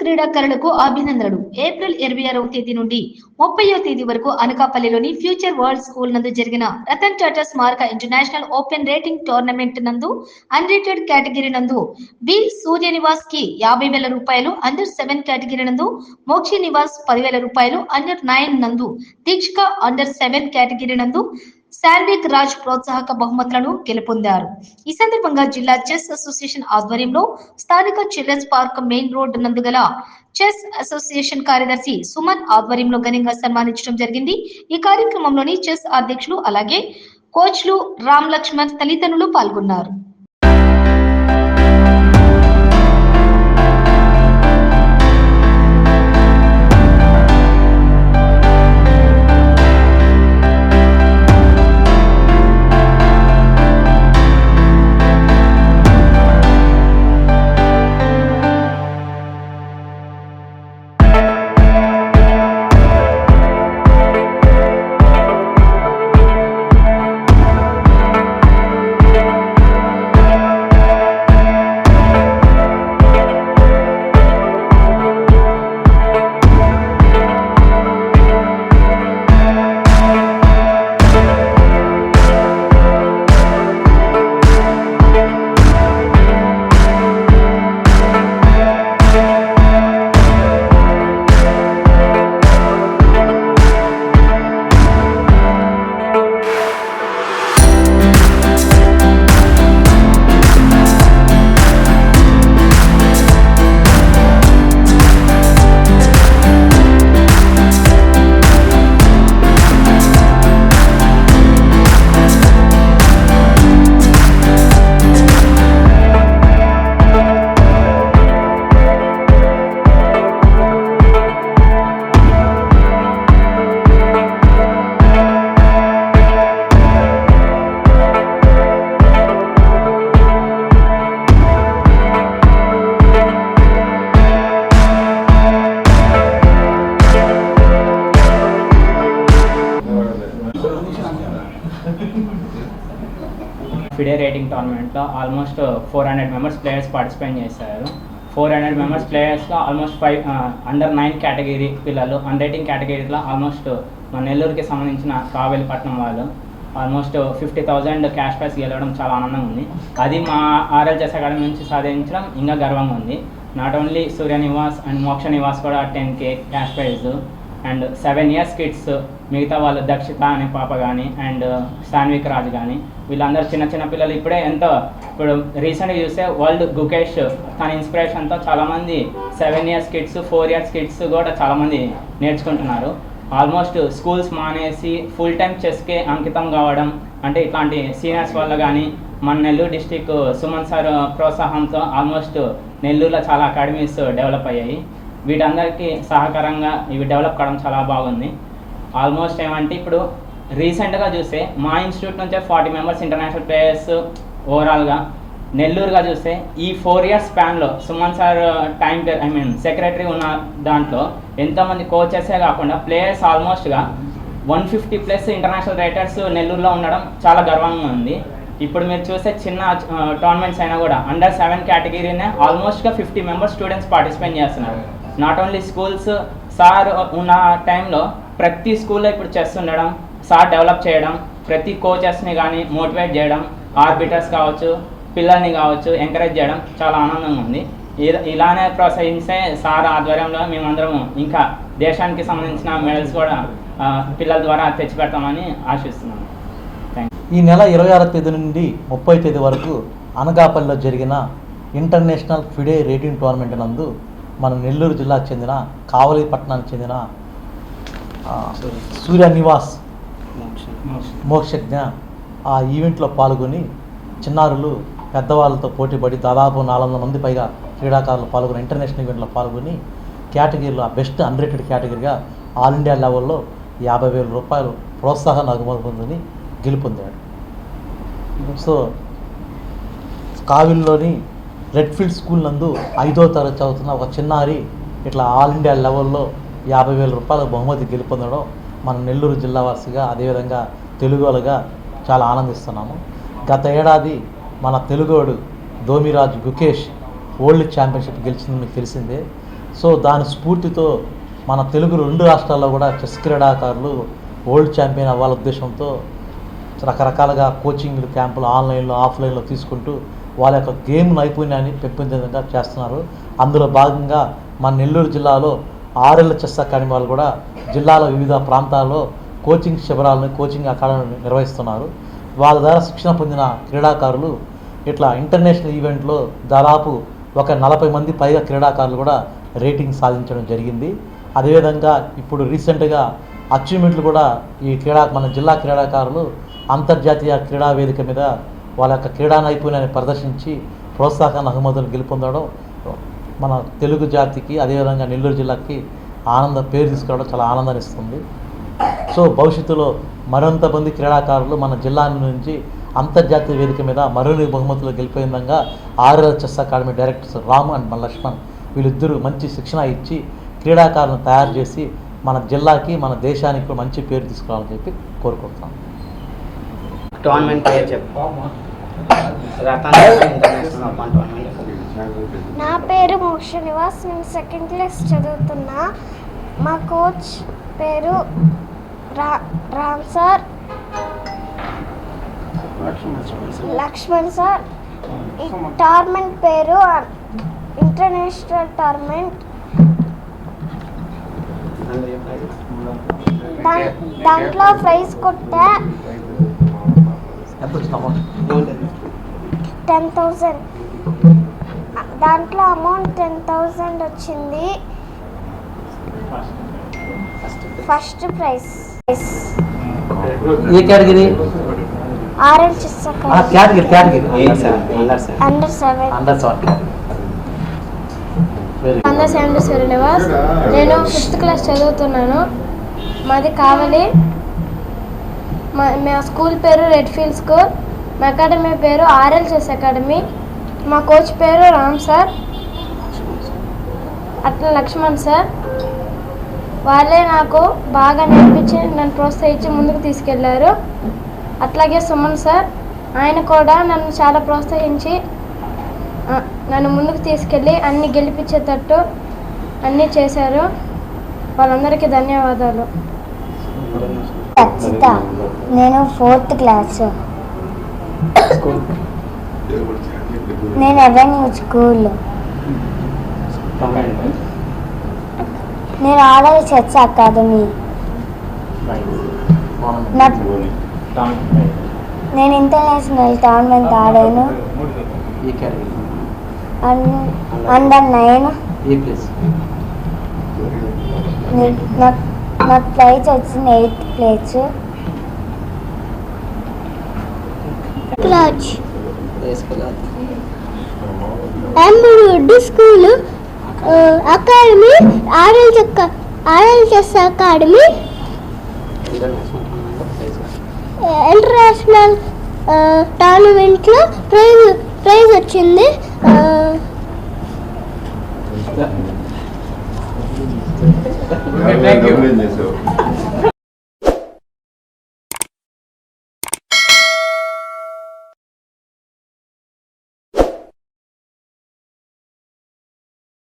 క్రీడాకారులకు అభినందనలు. ఏప్రిల్ ఇరవై ఆరవ తేదీ నుండి ముప్పైవ తేదీ వరకు అనకాపల్లిలోని ఫ్యూచర్ వరల్డ్ స్కూల్ నందు జరిగిన రతన్ టాటా స్మారక ఇంటర్నేషనల్ ఓపెన్ రేటింగ్ టోర్నమెంట్ నందు అన్రేటెడ్ కేటగిరీ నందు బి సూర్య నివాస్కి యాభై వేల రూపాయలు అండర్ సెవెన్ కేటగిరీ నందు మోక్షి నివాస్ పదివేల రూపాయలు అండర్ నైన్ నందు దీక్షిక అండర్ సెవెన్ కేటగిరీ నందు శాన్విక్ రాజ్ ప్రోత్సాహక బహుమతులను గెలుపొందారు. ఈ సందర్భంగా జిల్లా చెస్ అసోసియేషన్ ఆధ్వర్యంలో స్థానిక చిల్డ్రన్స్ పార్క్ మెయిన్ రోడ్ నందుగల చెస్ అసోసియేషన్ కార్యదర్శి సుమన్ ఆధ్వర్యంలో ఘనంగా సన్మానించడం జరిగింది. ఈ కార్యక్రమంలోని చెస్ అధ్యక్షులు అలాగే కోచ్లు రామ్ లక్ష్మణ్ తల్లిదండ్రులు పాల్గొన్నారు. ఫిడే రేటింగ్ టోర్నమెంట్లో almost four hundred members players participate చేశారు. Four hundred members ప్లేయర్స్లో almost five under nine category పిల్లలు అండర్ ఎయిటీన్ కేటగిరీలో ఆల్మోస్ట్ మన నెల్లూరుకి సంబంధించిన కావేలిపట్నం వాళ్ళు almost fifty thousand cash prize గెలవడం చాలా ఆనందంగా ఉంది. అది మా ఆర్ఎల్జెస్ అకాడమీ నుంచి సాధించడం ఇంకా గర్వంగా ఉంది. Not only Surya Nivas and Moksha Nivas కూడా ten K cash prize and seven years kids మిగతా వాళ్ళు దక్షిత అనే పాప కానీ అండ్ సాన్విక్ రాజ్ కానీ వీళ్ళందరూ చిన్న చిన్న పిల్లలు ఇప్పుడే ఎంతో ఇప్పుడు రీసెంట్గా చూస్తే వరల్డ్ గుకేష్ తన ఇన్స్పిరేషన్తో చాలామంది seven years kids four years kids కూడా చాలామంది నేర్చుకుంటున్నారు. ఆల్మోస్ట్ స్కూల్స్ మానేసి ఫుల్ టైం చెస్కే అంకితం కావడం అంటే ఇట్లాంటి సీనియర్స్ వల్ల కానీ మన నెల్లూరు డిస్టిక్ సుమన్ సార్ ప్రోత్సాహంతో ఆల్మోస్ట్ నెల్లూరులో చాలా అకాడమీస్ డెవలప్ అయ్యాయి. వీటందరికీ సహకారంగా ఇవి డెవలప్ కావడం చాలా బాగుంది. ఆల్మోస్ట్ ఏమంటే ఇప్పుడు రీసెంట్గా చూస్తే మా ఇన్స్టిట్యూట్ నుంచే ఫార్టీ మెంబర్స్ ఇంటర్నేషనల్ ప్లేయర్స్ ఓవరాల్గా నెల్లూరుగా చూస్తే ఈ four years స్పాన్లో Suman sir time I mean secretary ఉన్న దాంట్లో ఎంతమంది కోచెసే కాకుండా players ఆల్మోస్ట్గా one fifty plus international raters నెల్లూరులో ఉండడం చాలా గర్వంగా ఉంది. ఇప్పుడు మీరు చూస్తే చిన్న టోర్నమెంట్స్ అయినా కూడా అండర్ సెవెన్ కేటగిరీనే ఆల్మోస్ట్గా ఫిఫ్టీ మెంబర్స్ స్టూడెంట్స్ పార్టిసిపేట్ చేస్తున్నారు. నాట్ ఓన్లీ స్కూల్స్ సార్ ఉన్న టైంలో ప్రతి స్కూల్లో ఇప్పుడు చెస్ ఉండడం సార్ డెవలప్ చేయడం ప్రతి కోచెస్ని కానీ మోటివేట్ చేయడం ఆర్బిటర్స్ కావచ్చు పిల్లల్ని కావచ్చు ఎంకరేజ్ చేయడం చాలా ఆనందంగా ఉంది. ఇలానే ప్రోత్సహించే సార్ ఆధ్వర్యంలో మేమందరము ఇంకా దేశానికి సంబంధించిన మెడల్స్ కూడా పిల్లల ద్వారా తెచ్చిపెడతామని ఆశిస్తున్నాను ఈ నెల ఇరవై ఆరో తేదీ నుండి ముప్పై తేదీ వరకు అనకాపల్లిలో జరిగిన ఇంటర్నేషనల్ ఫిడే రేటింగ్ టోర్నమెంట్ నందు మన నెల్లూరు జిల్లాకు చెందిన కావలిపట్నానికి చెందిన ఆ, సూర్య. నివాస్ మోక్షజ్ఞ ఆ ఈవెంట్లో పాల్గొని చిన్నారులు పెద్దవాళ్ళతో పోటీపడి దాదాపు నాలుగు వందల మంది పైగా క్రీడాకారులు పాల్గొని ఇంటర్నేషనల్ ఈవెంట్లో పాల్గొని కేటగిరీలో బెస్ట్ అన్రేటెడ్ కేటగిరీగా ఆల్ ఇండియా లెవెల్లో యాభై వేల రూపాయలు ప్రోత్సాహం నగమని పొందని గెలుపొందాడు. సో కావిల్లోని రెడ్ఫీల్డ్ స్కూల్ నందు ఐదో తరగతి చదువుతున్న ఒక చిన్నారి ఇట్లా ఆల్ ఇండియా లెవెల్లో యాభై వేల రూపాయల బహుమతి గెలుపొందడం మన నెల్లూరు జిల్లా వాసిగా అదేవిధంగా తెలుగులుగా చాలా ఆనందిస్తున్నాము. గత ఏడాది మన తెలుగోడు దోమిరాజు గుకేష్ వరల్డ్ ఛాంపియన్షిప్ గెలిచింది మీకు తెలిసిందే. సో దాని స్ఫూర్తితో మన తెలుగు రెండు రాష్ట్రాల్లో కూడా చెస్ క్రీడాకారులు వరల్డ్ ఛాంపియన్ అవ్వాల ఉద్దేశంతో రకరకాలుగా కోచింగ్ క్యాంపులు ఆన్లైన్లో ఆఫ్లైన్లో తీసుకుంటూ వాళ్ళ యొక్క గేమ్ నైపుణ్యాన్ని పెంపొందేందుగా చేస్తున్నారు. అందులో భాగంగా మన నెల్లూరు జిల్లాలో ఆర్ఎల్ చెస్ అకాడమీ వాళ్ళు కూడా జిల్లాలో వివిధ ప్రాంతాల్లో కోచింగ్ శిబిరాలను కోచింగ్ అకాడమీ నిర్వహిస్తున్నారు. వాళ్ళ ద్వారా శిక్షణ పొందిన క్రీడాకారులు ఇట్లా ఇంటర్నేషనల్ ఈవెంట్లో దాదాపు ఒక నలభై మంది పైగా క్రీడాకారులు కూడా రేటింగ్ సాధించడం జరిగింది. అదేవిధంగా ఇప్పుడు రీసెంట్గా అచీవ్మెంట్లు కూడా ఈ క్రీడా మన జిల్లా క్రీడాకారులు అంతర్జాతీయ క్రీడా వేదిక మీద వాళ్ళ యొక్క క్రీడా నైపుణ్యాన్ని ప్రదర్శించి ప్రోత్సాహన బహుమతులు గెలుపొందడం మన తెలుగు జాతికి అదేవిధంగా నెల్లూరు జిల్లాకి ఆనంద పేరు తీసుకురావడం చాలా ఆనందాన్ని ఇస్తుంది. సో భవిష్యత్తులో మరింత మంది క్రీడాకారులు మన జిల్లా నుంచి అంతర్జాతీయ వేదిక మీద మరిన్ని బహుమతులు గెలిపే విధంగా R L chess academy directors Ram and మన లక్ష్మణ్ వీళ్ళిద్దరూ మంచి శిక్షణ ఇచ్చి క్రీడాకారులను తయారు చేసి మన జిల్లాకి మన దేశానికి మంచి పేరు తీసుకురావాలని చెప్పి కోరుకుంటున్నాను టోర్నమెంట్ పేరు చెప్పు. రతన్ ఇంటర్నేషనల్ ఓపెన్ టోర్నమెంట్ నా పేరు మోక్ష నివాస్. నేను సెకండ్ క్లాస్ చదువుతున్నా. మా కోచ్ పేరు రా రామ్ సార్. లక్ష్మణ్ సార్ ఈ టోర్నమెంట్ పేరు ఇంటర్నేషనల్ టోర్నమెంట్ దాంట్లో ప్రైజ్ కొట్టా. ఎంత అమౌంట్ టెన్ థౌజండ్ దాంట్లో అమౌంట్ టెన్ థౌజండ్ వచ్చింది. ఫస్ట్ ప్రైజ్ ఏ category? Orange category. Category under seven under seven very under seventy Srinivas నేను ఫిఫ్త్ క్లాస్ చదువుతున్నాను. మాది కావలి. మా మా స్కూల్ పేరు రెడ్ ఫీల్డ్ స్కూల్ మా అకాడమీ పేరు ఆర్ఎల్ చెస్ అకాడమీ మా కోచ్ పేరు రామ్ సార్ అట్లా లక్ష్మణ్ సార్ వాళ్ళే నాకు బాగా నేర్పించి నన్ను ప్రోత్సహించి ముందుకు తీసుకెళ్ళారు. అట్లాగే సుమన్ సార్ ఆయన కూడా నన్ను చాలా ప్రోత్సహించి నన్ను ముందుకు తీసుకెళ్ళి అన్ని గెలిపించేటట్టు అన్నీ చేశారు. వాళ్ళందరికీ ధన్యవాదాలు. రచిత నేను ఫోర్త్ క్లాస్. నేను ఎవెన్యూ స్కూల్. నేను ఆడల్ చర్చ్ అకాడమీ. నేను ఇంటర్నేషనల్ టోర్నమెంట్ ఆడాను. Under nine. నాకు నాకు ప్రైజ్ వచ్చింది ఎయిత్ ప్లేస్ రాజ్ ఎమ్మడు స్కూల్ అకాడమీ ఆర్ఎల్ చెక్క R L chess academy international టోర్నమెంట్లో ప్రైజ్ ప్రైజ్ వచ్చింది. Thank you.